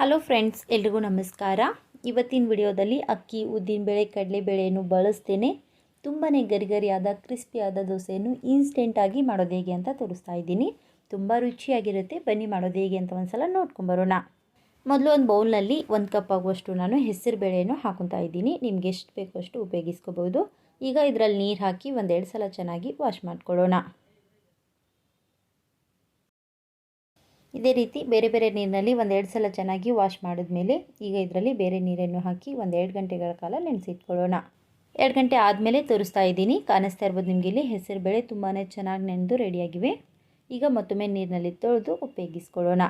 Hello friends ಎಲ್ರಿಗೂ ನಮಸ್ಕಾರ. ಇವತ್ತಿನ ವಿಡಿಯೋದಲ್ಲಿ ಅಕ್ಕಿ, ಉದ್ದಿನ ಬೇಳೆ ಕಡಲೆ ಕಡಲೆಬೇಳೆಯನ್ನು ಬಳಸ್ತೇನೆ. ತುಂಬಾ ಗರಿಗರಿಯಾದ, ಕ್ರಿಸ್ಪಿಯಾದ ದೋಸೆಯನ್ನು ಇನ್ಸ್ಟೆಂಟಾಗಿ ಮಾಡೋದು ಹೇಗೆ ಅಂತ ತೋರಿಸ್ತಾ ಇದ್ದೀನಿ. ತುಂಬ ರುಚಿಯಾಗಿರುತ್ತೆ. ಬನ್ನಿ ಮಾಡೋದು ಹೇಗೆ ಅಂತ ಒಂದ್ಸಲ ನೋಡ್ಕೊಂಬರೋಣ. ಮೊದಲು ಒಂದು ಬೌಲ್ನಲ್ಲಿ ಒಂದು ಕಪ್ ಆಗುವಷ್ಟು ನಾನು ಹೆಸರು ಬೇಳೆಯನ್ನು ಹಾಕೊತಾ ಇದ್ದೀನಿ. ನಿಮ್ಗೆ ಎಷ್ಟು ಬೇಕೋ ಅಷ್ಟು ಉಪಯೋಗಿಸ್ಕೋಬೋದು. ಈಗ ಇದರಲ್ಲಿ ನೀರು ಹಾಕಿ ಒಂದೆರಡು ಸಲ ಚೆನ್ನಾಗಿ ವಾಶ್ ಮಾಡ್ಕೊಳ್ಳೋಣ. ಇದೇ ರೀತಿ ಬೇರೆ ಬೇರೆ ನೀರಿನಲ್ಲಿ ಒಂದೆರಡು ಸಲ ಚೆನ್ನಾಗಿ ವಾಶ್ ಮಾಡಿದ್ಮೇಲೆ ಈಗ ಇದರಲ್ಲಿ ಬೇರೆ ನೀರನ್ನು ಹಾಕಿ ಒಂದೆರಡು ಗಂಟೆಗಳ ಕಾಲ ನೆನೆಸಿಟ್ಕೊಳ್ಳೋಣ. ಎರಡು ಗಂಟೆ ಆದಮೇಲೆ ತೋರಿಸ್ತಾ ಇದ್ದೀನಿ. ಕಾಣಿಸ್ತಾ ಇರ್ಬೋದು ನಿಮಗೆ ಇಲ್ಲಿ ಹೆಸರು, ಬೇಳೆ ತುಂಬಾ ಚೆನ್ನಾಗಿ ನೆನೆದು ರೆಡಿಯಾಗಿವೆ. ಈಗ ಮತ್ತೊಮ್ಮೆ ನೀರಿನಲ್ಲಿ ತೊಳೆದು ಉಪಯೋಗಿಸ್ಕೊಳ್ಳೋಣ.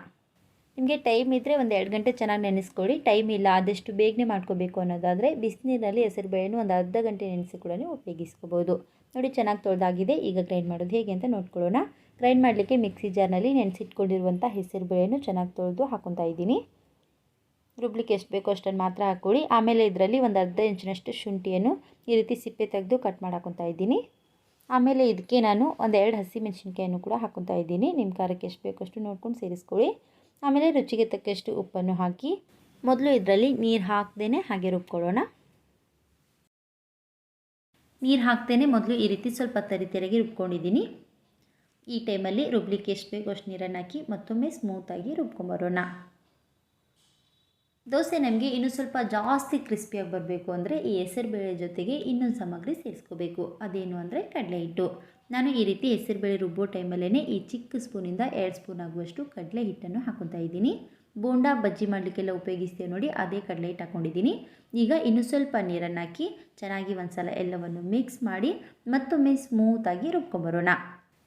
ನಿಮಗೆ ಟೈಮ್ ಇದ್ದರೆ ಒಂದು ಎರಡು ಗಂಟೆ ಚೆನ್ನಾಗಿ ನೆನೆಸ್ಕೊಳ್ಳಿ. ಟೈಮ್ ಇಲ್ಲ, ಆದಷ್ಟು ಬೇಗನೆ ಮಾಡ್ಕೋಬೇಕು ಅನ್ನೋದಾದರೆ ಬಿಸಿನೀರಿನಲ್ಲಿ ಹೆಸರು ಬೇಳೆನೂ ಒಂದು ಅರ್ಧ ಗಂಟೆ ನೆನೆಸಿ ಕೂಡ ಉಪಯೋಗಿಸ್ಕೋಬೋದು. ನೋಡಿ ಚೆನ್ನಾಗಿ ತೊಳೆದಾಗಿದೆ. ಈಗ ಗ್ರೈಂಡ್ ಮಾಡೋದು ಹೇಗೆ ಅಂತ ನೋಡ್ಕೊಳ್ಳೋಣ. ಗ್ರೈಂಡ್ ಮಾಡಲಿಕ್ಕೆ ಮಿಕ್ಸಿ ಜಾರ್ನಲ್ಲಿ ನೆನೆಸಿಟ್ಕೊಂಡಿರುವಂಥ ಹೆಸರು ಬೇಳೆಯನ್ನು ಚೆನ್ನಾಗಿ ತೊಳೆದು ಹಾಕೊತಾ ಇದ್ದೀನಿ. ರುಬ್ಲಿಕ್ಕೆ ಎಷ್ಟು ಬೇಕೋ ಅಷ್ಟನ್ನು ಮಾತ್ರ ಹಾಕ್ಕೊಳ್ಳಿ ಆಮೇಲೆ ಇದರಲ್ಲಿ ಒಂದು ಅರ್ಧ ಇಂಚಿನಷ್ಟು ಶುಂಠಿಯನ್ನು ಈ ರೀತಿ ಸಿಪ್ಪೆ ತೆಗೆದು ಕಟ್ ಮಾಡಿ ಹಾಕೊತಾ ಇದ್ದೀನಿ. ಆಮೇಲೆ ಇದಕ್ಕೆ ನಾನು ಒಂದು ಎರಡು ಹಸಿ ಮೆಣಸಿನ್ಕಾಯನ್ನು ಕೂಡ ಹಾಕೊತಾ ಇದ್ದೀನಿ. ನಿಮ್ಮ ಖಾರಕ್ಕೆ ಎಷ್ಟು ಬೇಕೋ ಅಷ್ಟು ನೋಡ್ಕೊಂಡು ಸೇರಿಸ್ಕೊಳ್ಳಿ. ಆಮೇಲೆ ರುಚಿಗೆ ತಕ್ಕಷ್ಟು ಉಪ್ಪನ್ನು ಹಾಕಿ ಮೊದಲು ಇದರಲ್ಲಿ ನೀರು ಹಾಕ್ದೇ ಹಾಗೆ ರುಬ್ಕೊಳ್ಳೋಣ. ನೀರು ಹಾಕ್ತೇನೆ ಮೊದಲು ಈ ರೀತಿ ಸ್ವಲ್ಪ ತರಿ ತೆರೆಗೆ ರುಬ್ಕೊಂಡಿದ್ದೀನಿ. ಈ ಟೈಮಲ್ಲಿ ರುಬ್ಲಿಕ್ಕೆ ಎಷ್ಟು ಬೇಕೋ ಅಷ್ಟು ನೀರನ್ನು ಹಾಕಿ ಮತ್ತೊಮ್ಮೆ ಸ್ಮೂತಾಗಿ ರುಬ್ಕೊಂಬರೋಣ. ದೋಸೆ ನಮಗೆ ಇನ್ನೂ ಸ್ವಲ್ಪ ಜಾಸ್ತಿ ಕ್ರಿಸ್ಪಿಯಾಗಿ ಬರಬೇಕು ಅಂದರೆ ಈ ಹೆಸರುಬೇಳೆ ಜೊತೆಗೆ ಇನ್ನೊಂದು ಸಾಮಗ್ರಿ ಸೇರಿಸ್ಕೋಬೇಕು. ಅದೇನು ಅಂದರೆ ಕಡಲೆ ಹಿಟ್ಟು. ನಾನು ಈ ರೀತಿ ಹೆಸರುಬೇಳೆ ರುಬ್ಬೋ ಟೈಮಲ್ಲೇ ಈ ಚಿಕ್ಕ ಸ್ಪೂನಿಂದ ಎರಡು ಸ್ಪೂನ್ ಆಗುವಷ್ಟು ಕಡಲೆ ಹಿಟ್ಟನ್ನು ಹಾಕೊತಾ ಇದ್ದೀನಿ. ಬೋಂಡಾ, ಬಜ್ಜಿ ಮಾಡಲಿಕ್ಕೆಲ್ಲ ಉಪಯೋಗಿಸ್ತೇವೆ ನೋಡಿ ಅದೇ ಕಡಲೆ ಹಿಟ್ಟು ಹಾಕ್ಕೊಂಡಿದ್ದೀನಿ ಈಗ ಇನ್ನೂ ಸ್ವಲ್ಪ ನೀರನ್ನು ಹಾಕಿ ಚೆನ್ನಾಗಿ ಒಂದು ಸಲ ಎಲ್ಲವನ್ನು ಮಿಕ್ಸ್ ಮಾಡಿ ಮತ್ತೊಮ್ಮೆ ಸ್ಮೂತಾಗಿ ರುಬ್ಕೊಂಬರೋಣ.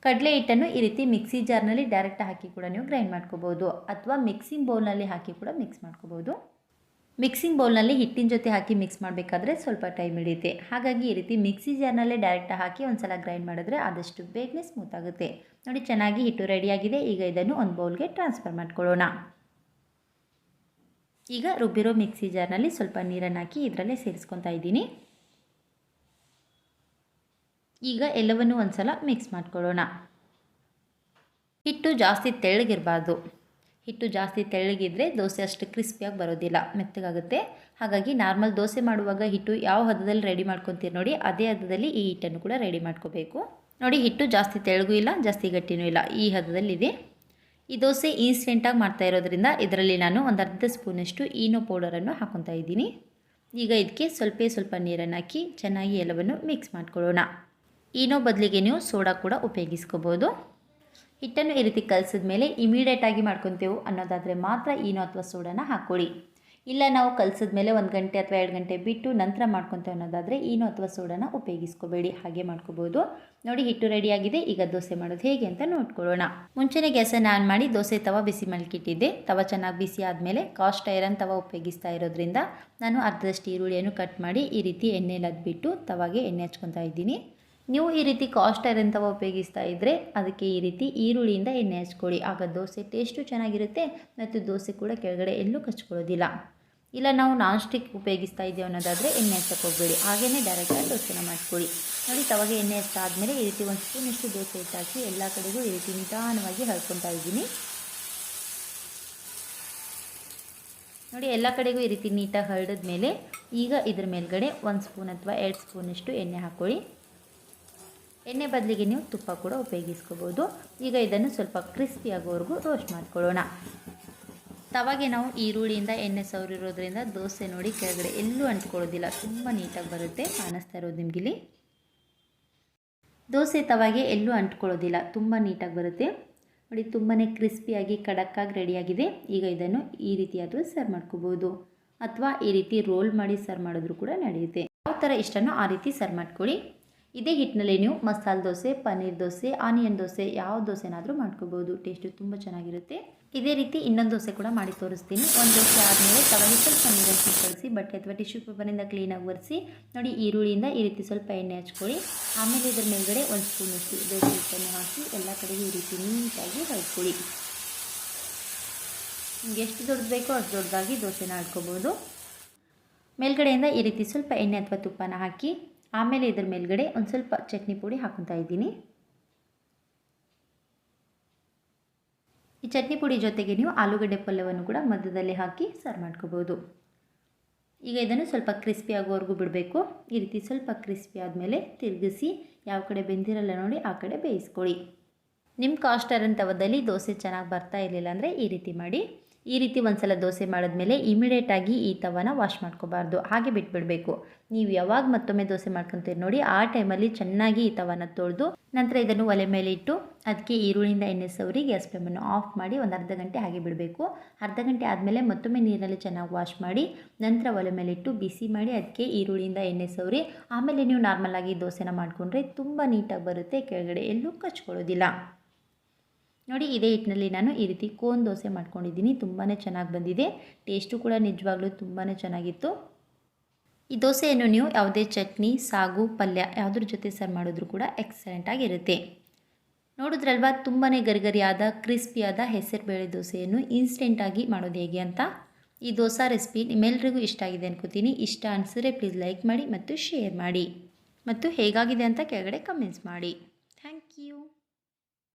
ಕಡಲೆ ಹಿಟ್ಟನ್ನು ಈ ರೀತಿ ಮಿಕ್ಸಿ ಜಾರ್ನಲ್ಲಿ ಡೈರೆಕ್ಟ್ ಹಾಕಿ ಕೂಡ ನೀವು ಗ್ರೈಂಡ್ ಮಾಡ್ಕೋಬೋದು. ಅಥವಾ ಮಿಕ್ಸಿಂಗ್ ಬೌಲ್ನಲ್ಲಿ ಹಾಕಿ ಕೂಡ ಮಿಕ್ಸ್ ಮಾಡ್ಕೋಬೋದು. ಮಿಕ್ಸಿಂಗ್ ಬೌಲ್ನಲ್ಲಿ ಹಿಟ್ಟಿನ ಜೊತೆ ಹಾಕಿ ಮಿಕ್ಸ್ ಮಾಡಬೇಕಾದ್ರೆ ಸ್ವಲ್ಪ ಟೈಮ್ ಹಿಡಿಯುತ್ತೆ. ಹಾಗಾಗಿ ಈ ರೀತಿ ಮಿಕ್ಸಿ ಜಾರ್ನಲ್ಲೇ ಡೈರೆಕ್ಟ್ ಹಾಕಿ ಒಂದು ಸಲ ಗ್ರೈಂಡ್ ಮಾಡಿದ್ರೆ ಆದಷ್ಟು ಬೇಗನೆ ಸ್ಮೂತ್ ಆಗುತ್ತೆ. ನೋಡಿ ಚೆನ್ನಾಗಿ ಹಿಟ್ಟು ರೆಡಿಯಾಗಿದೆ ಈಗ ಇದನ್ನು ಒಂದು ಬೌಲ್ಗೆ ಟ್ರಾನ್ಸ್ಫರ್ ಮಾಡ್ಕೊಳ್ಳೋಣ. ಈಗ ರುಬ್ಬಿರೋ ಮಿಕ್ಸಿ ಜಾರ್ನಲ್ಲಿ ಸ್ವಲ್ಪ ನೀರನ್ನು ಹಾಕಿ ಇದರಲ್ಲೇ ಸೇರಿಸ್ಕೊತಾ ಇದ್ದೀನಿ. ಈಗ ಎಲ್ಲವನ್ನು ಒಂದು ಸಲ ಮಿಕ್ಸ್ ಮಾಡ್ಕೊಳ್ಳೋಣ. ಹಿಟ್ಟು ಜಾಸ್ತಿ ತೆಳ್ಳಗಿರಬಾರ್ದು. ಹಿಟ್ಟು ಜಾಸ್ತಿ ತೆಳ್ಳಗಿದ್ರೆ ದೋಸೆ ಅಷ್ಟು ಕ್ರಿಸ್ಪಿಯಾಗಿ ಬರೋದಿಲ್ಲ, ಮೆತ್ತಗಾಗುತ್ತೆ. ಹಾಗಾಗಿ ನಾರ್ಮಲ್ ದೋಸೆ ಮಾಡುವಾಗ ಹಿಟ್ಟು ಯಾವ ಹದದಲ್ಲಿ ರೆಡಿ ಮಾಡ್ಕೊತೀರಿ ನೋಡಿ, ಅದೇ ಹದದಲ್ಲಿ ಈ ಹಿಟ್ಟನ್ನು ಕೂಡ ರೆಡಿ ಮಾಡ್ಕೋಬೇಕು. ನೋಡಿ, ಹಿಟ್ಟು ಜಾಸ್ತಿ ತೆಳ್ಳಗೂ ಇಲ್ಲ, ಜಾಸ್ತಿ ಗಟ್ಟಿನೂ ಇಲ್ಲ. ಈ ಹದದಲ್ಲಿದೆ. ಈ ದೋಸೆ ಇನ್ಸ್ಟೆಂಟಾಗಿ ಮಾಡ್ತಾ ಇರೋದ್ರಿಂದ ಇದರಲ್ಲಿ ನಾನು ಒಂದು ಅರ್ಧ ಸ್ಪೂನಷ್ಟು ಈನೋ ಪೌಡರನ್ನು ಹಾಕೊತಾ ಇದ್ದೀನಿ. ಈಗ ಇದಕ್ಕೆ ಸ್ವಲ್ಪ ಸ್ವಲ್ಪ ನೀರನ್ನು ಹಾಕಿ ಚೆನ್ನಾಗಿ ಎಲ್ಲವನ್ನು ಮಿಕ್ಸ್ ಮಾಡ್ಕೊಳ್ಳೋಣ. ಈನೋ ಬದಲಿಗೆ ನೀವು ಸೋಡಾ ಕೂಡ ಉಪಯೋಗಿಸ್ಕೋಬೋದು. ಹಿಟ್ಟನ್ನು ಈ ರೀತಿ ಕಲಿಸಿದ ಮೇಲೆ ಇಮಿಡಿಯೇಟಾಗಿ ಮಾಡ್ಕೊತೇವೆ ಅನ್ನೋದಾದರೆ ಮಾತ್ರ ಈನೋ ಅಥವಾ ಸೋಡಾನ ಹಾಕ್ಕೊಳ್ಳಿ ಇಲ್ಲ ನಾವು ಕಲಿಸಿದ ಮೇಲೆ ಒಂದು ಗಂಟೆ ಅಥವಾ ಎರಡು ಗಂಟೆ ಬಿಟ್ಟು ನಂತರ ಮಾಡ್ಕೊತೇವೆ ಅನ್ನೋದಾದರೆ ಈನೋ ಅಥವಾ ಸೋಡಾನ ಉಪಯೋಗಿಸ್ಕೋಬೇಡಿ. ಹಾಗೆ ಮಾಡ್ಕೋಬೋದು. ನೋಡಿ ಹಿಟ್ಟು ರೆಡಿಯಾಗಿದೆ ಈಗ ದೋಸೆ ಮಾಡೋದು ಹೇಗೆ ಅಂತ ನೋಡ್ಕೊಳ್ಳೋಣ. ಮುಂಚೆನೇ ಗ್ಯಾಸನ್ನು ಆನ್ ಮಾಡಿ ದೋಸೆ ತವ ಬಿಸಿ ಮಲ್ಕಿಟ್ಟಿದ್ದೆ ತವ ಚೆನ್ನಾಗಿ ಬಿಸಿ ಆದಮೇಲೆ ಕಾಸ್ಟ್ ಐರನ್ ತವ ಉಪಯೋಗಿಸ್ತಾ ಇರೋದ್ರಿಂದ ನಾನು ಅರ್ಧದಷ್ಟು ಈರುಳ್ಳಿಯನ್ನು ಕಟ್ ಮಾಡಿ ಈ ರೀತಿ ಎಣ್ಣೆಲಿ ಅದ್ಬಿಟ್ಟು ತವಾಗೆ ಎಣ್ಣೆ ಹಚ್ಕೊತಾ ಇದ್ದೀನಿ. ನೀವು ಈ ರೀತಿ ಕಾಸ್ಟ್ ಐರನ್ ಉಪಯೋಗಿಸ್ತಾ ಇದ್ದರೆ ಅದಕ್ಕೆ ಈ ರೀತಿ ಈರುಳ್ಳಿಯಿಂದ ಎಣ್ಣೆ ಹಚ್ಕೊಳ್ಳಿ. ಆಗ ದೋಸೆ ಟೇಸ್ಟು ಚೆನ್ನಾಗಿರುತ್ತೆ ಮತ್ತು ದೋಸೆ ಕೂಡ ಕೆಳಗಡೆ ಎಲ್ಲೂ ಕಚ್ಕೊಳ್ಳೋದಿಲ್ಲ. ಇಲ್ಲ, ನಾವು ನಾನ್ ಸ್ಟಿಕ್ ಉಪಯೋಗಿಸ್ತಾ ಇದ್ದೇವೆ ಅನ್ನೋದಾದರೆ ಎಣ್ಣೆ ಹಚ್ಚಕ್ಕೆ ಹೋಗಬೇಡಿ. ಹಾಗೆಯೇ ಡೈರೆಕ್ಟಾಗಿ ದೋಸೆನ ಮಾಡ್ಕೊಳ್ಳಿ. ನೋಡಿ, ತವಾಗೆ ಎಣ್ಣೆ ಹಚ್ಚಾದ್ಮೇಲೆ ಈ ರೀತಿ ಒಂದು ಸ್ಪೂನಷ್ಟು ದೋಸೆ ಇಟ್ಟಾಕಿ ಎಲ್ಲ ಕಡೆಗೂ ಈ ರೀತಿ ನಿಧಾನವಾಗಿ ಹರ್ಕೊತಾ ಇದ್ದೀನಿ. ನೋಡಿ, ಎಲ್ಲ ಕಡೆಗೂ ಈ ರೀತಿ ನೀಟಾಗಿ ಹರಡಿದ ಮೇಲೆ ಈಗ ಇದ್ರ ಮೇಲ್ಗಡೆ ಒಂದು ಸ್ಪೂನ್ ಅಥವಾ ಎರಡು ಸ್ಪೂನಷ್ಟು ಎಣ್ಣೆ ಹಾಕ್ಕೊಳ್ಳಿ ಎಣ್ಣೆ ಬದಲಿಗೆ ನೀವು ತುಪ್ಪ ಕೂಡ ಉಪಯೋಗಿಸ್ಕೋಬೋದು. ಈಗ ಇದನ್ನು ಸ್ವಲ್ಪ ಕ್ರಿಸ್ಪಿ ಆಗೋವರೆಗೂ ರೋಸ್ಟ್ ಮಾಡ್ಕೊಳ್ಳೋಣ. ತವಾಗೆ ನಾವು ಈರುಳ್ಳಿಯಿಂದ ಎಣ್ಣೆ ಸವರಿರೋದ್ರಿಂದ ದೋಸೆ ನೋಡಿ ಕೆಳಗಡೆ ಎಲ್ಲೂ ಅಂಟ್ಕೊಳ್ಳೋದಿಲ್ಲ. ತುಂಬ ನೀಟಾಗಿ ಬರುತ್ತೆ, ಕಾಣಿಸ್ತಾ ಇರೋದು ನಿಮಗಿಲ್ಲಿ ದೋಸೆ ತವಾಗೆ ಎಲ್ಲೂ ಅಂಟ್ಕೊಳ್ಳೋದಿಲ್ಲ. ತುಂಬ ನೀಟಾಗಿ ಬರುತ್ತೆ. ನೋಡಿ ತುಂಬಾ ಕ್ರಿಸ್ಪಿಯಾಗಿ ಖಡಕ್ಕಾಗಿ ರೆಡಿಯಾಗಿದೆ. ಈಗ ಇದನ್ನು ಈ ರೀತಿಯಾದರೂ ಸರ್ವ್ ಮಾಡ್ಕೋಬೋದು. ಅಥವಾ ಈ ರೀತಿ ರೋಲ್ ಮಾಡಿ ಸರ್ವ್ ಮಾಡಿದ್ರು ಕೂಡ ನಡೆಯುತ್ತೆ. ಯಾವ ಥರ ಇಷ್ಟನೋ ಆ ರೀತಿ ಸರ್ವ್ ಮಾಡ್ಕೊಳ್ಳಿ. ಇದೇ ಹಿಟ್ಟಿನಲ್ಲಿ ನೀವು ಮಸಾಲೆ ದೋಸೆ, ಪನ್ನೀರ್ ದೋಸೆ, ಆನಿಯನ್ ದೋಸೆ ಯಾವ ದೋಸೆನಾದರೂ ಮಾಡ್ಕೋಬೋದು. ಟೇಸ್ಟು ತುಂಬ ಚೆನ್ನಾಗಿರುತ್ತೆ. ಇದೇ ರೀತಿ ಇನ್ನೊಂದು ದೋಸೆ ಕೂಡ ಮಾಡಿ ತೋರಿಸ್ತೀನಿ. ಒಂದು ದೋಸೆ ಆದಮೇಲೆ ತವಲಿ ಸ್ವಲ್ಪ ನೀರಲ್ಲಿ ಕಳಿಸಿ ಬಟ್ಟೆ ಅಥವಾ ಟಿಶ್ಯೂ ಪೇಪರಿಂದ ಕ್ಲೀನಾಗಿ ಒರೆಸಿ, ನೋಡಿ ಈರುಳ್ಳಿಯಿಂದ ಈ ರೀತಿ ಸ್ವಲ್ಪ ಎಣ್ಣೆ ಹಚ್ಕೊಳ್ಳಿ. ಆಮೇಲೆ ಇದರ ಮೇಲ್ಗಡೆ ಒಂದು ಸ್ಪೂನಷ್ಟು ದೋಸೆ ಹಿಟ್ಟನ್ನು ಹಾಕಿ, ಎಲ್ಲ ಕಡೆಗೆ ಈ ರೀತಿ ನೀಟಾಗಿ ಹಾಕ್ಕೊಳ್ಳಿ ನಿಮ್ಗೆ ಎಷ್ಟು ದೊಡ್ಡದು ಬೇಕೋ ಅಷ್ಟು ದೊಡ್ಡದಾಗಿ ದೋಸೆನ ಆಡ್ಕೋಬೋದು ಮೇಲ್ಗಡೆಯಿಂದ ಈ ರೀತಿ ಸ್ವಲ್ಪ ಎಣ್ಣೆ ಅಥವಾ ತುಪ್ಪನ ಹಾಕಿ ಆಮೇಲೆ ಇದ್ರ ಮೇಲ್ಗಡೆ ಒಂದು ಸ್ವಲ್ಪ ಚಟ್ನಿ ಪುಡಿ ಹಾಕೊತಾ ಇದ್ದೀನಿ. ಈ ಚಟ್ನಿ ಪುಡಿ ಜೊತೆಗೆ ನೀವು ಆಲೂಗಡ್ಡೆ ಪಲ್ಯವನ್ನು ಕೂಡ ಮಧ್ಯದಲ್ಲಿ ಹಾಕಿ ಸರ್ವ್ ಮಾಡ್ಕೋಬೋದು. ಈಗ ಇದನ್ನು ಸ್ವಲ್ಪ ಕ್ರಿಸ್ಪಿ ಆಗೋವರೆಗೂ ಬಿಡಬೇಕು. ಈ ರೀತಿ ಸ್ವಲ್ಪ ಕ್ರಿಸ್ಪಿ ಆದಮೇಲೆ ತಿರುಗಿಸಿ ಯಾವ ಕಡೆ ಬೆಂದಿರಲ್ಲ ನೋಡಿ ಆ ಕಡೆ ಬೇಯಿಸ್ಕೊಳ್ಳಿ. ನಿಮ್ಮ ಕಾಸ್ಟರನ್ ತವದಲ್ಲಿ ದೋಸೆ ಚೆನ್ನಾಗಿ ಬರ್ತಾ ಇರಲಿಲ್ಲ ಅಂದರೆ ಈ ರೀತಿ ಮಾಡಿ. ಈ ರೀತಿ ಒಂದ್ಸಲ ದೋಸೆ ಮಾಡಿದ್ಮೇಲೆ ಇಮಿಡಿಯೇಟಾಗಿ ಈ ತವನ ವಾಶ್ ಮಾಡ್ಕೋಬಾರ್ದು. ಹಾಗೆ ಬಿಟ್ಬಿಡಬೇಕು. ನೀವು ಯಾವಾಗ ಮತ್ತೊಮ್ಮೆ ದೋಸೆ ಮಾಡ್ಕೊತೀರಿ ನೋಡಿ, ಆ ಟೈಮಲ್ಲಿ ಚೆನ್ನಾಗಿ ಈ ತವನ ತೊಳೆದು ನಂತರ ಇದನ್ನು ಒಲೆ ಮೇಲೆ ಇಟ್ಟು ಅದಕ್ಕೆ ಈರುಳ್ಳಿಯಿಂದ ಎಣ್ಣೆ ಸವರಿ ಗ್ಯಾಸ್ ಫ್ಲೇಮನ್ನು ಆಫ್ ಮಾಡಿ ಒಂದು ಅರ್ಧ ಗಂಟೆ ಹಾಗೆ ಬಿಡಬೇಕು. ಅರ್ಧ ಗಂಟೆ ಆದಮೇಲೆ ಮತ್ತೊಮ್ಮೆ ನೀರಿನಲ್ಲಿ ಚೆನ್ನಾಗಿ ವಾಶ್ ಮಾಡಿ, ನಂತರ ಒಲೆ ಮೇಲೆ ಇಟ್ಟು ಬಿಸಿ ಮಾಡಿ ಅದಕ್ಕೆ ಈರುಳ್ಳಿಯಿಂದ ಎಣ್ಣೆ ಸವರಿ. ಆಮೇಲೆ ನೀವು ನಾರ್ಮಲಾಗಿ ದೋಸೆನ ಮಾಡಿಕೊಂಡ್ರೆ ತುಂಬ ನೀಟಾಗಿ ಬರುತ್ತೆ, ಕೆಳಗಡೆ ಎಲ್ಲೂ ಕಚ್ಕೊಳ್ಳೋದಿಲ್ಲ. ನೋಡಿ, ಇದೇ ಹಿಟ್ಟಿನಲ್ಲಿ ನಾನು ಈ ರೀತಿ ಕೋನ್ ದೋಸೆ ಮಾಡ್ಕೊಂಡಿದ್ದೀನಿ. ತುಂಬಾ ಚೆನ್ನಾಗಿ ಬಂದಿದೆ. ಟೇಸ್ಟು ಕೂಡ ನಿಜವಾಗ್ಲೂ ತುಂಬಾ ಚೆನ್ನಾಗಿತ್ತು. ಈ ದೋಸೆಯನ್ನು ನೀವು ಯಾವುದೇ ಚಟ್ನಿ, ಸಾಗು, ಪಲ್ಯ ಯಾವುದ್ರ ಜೊತೆ ಸರ್ವ್ ಮಾಡಿದ್ರು ಕೂಡ ಎಕ್ಸಲೆಂಟಾಗಿರುತ್ತೆ ನೋಡಿದ್ರಲ್ವ ತುಂಬಾ ಗರಿಗರಿಯಾದ ಕ್ರಿಸ್ಪಿಯಾದ ಹೆಸರುಬೇಳೆ ದೋಸೆಯನ್ನು ಇನ್ಸ್ಟೆಂಟಾಗಿ ಮಾಡೋದು ಹೇಗೆ ಅಂತ? ಈ ದೋಸೆ ರೆಸಿಪಿ ನಿಮ್ಮೆಲ್ಲರಿಗೂ ಇಷ್ಟ ಆಗಿದೆ ಅನ್ಕೋತೀನಿ. ಇಷ್ಟ ಅನಿಸಿದ್ರೆ ಪ್ಲೀಸ್ ಲೈಕ್ ಮಾಡಿ ಮತ್ತು ಶೇರ್ ಮಾಡಿ. ಮತ್ತು ಹೇಗಾಗಿದೆ ಅಂತ ಕೆಳಗಡೆ ಕಮೆಂಟ್ಸ್ ಮಾಡಿ.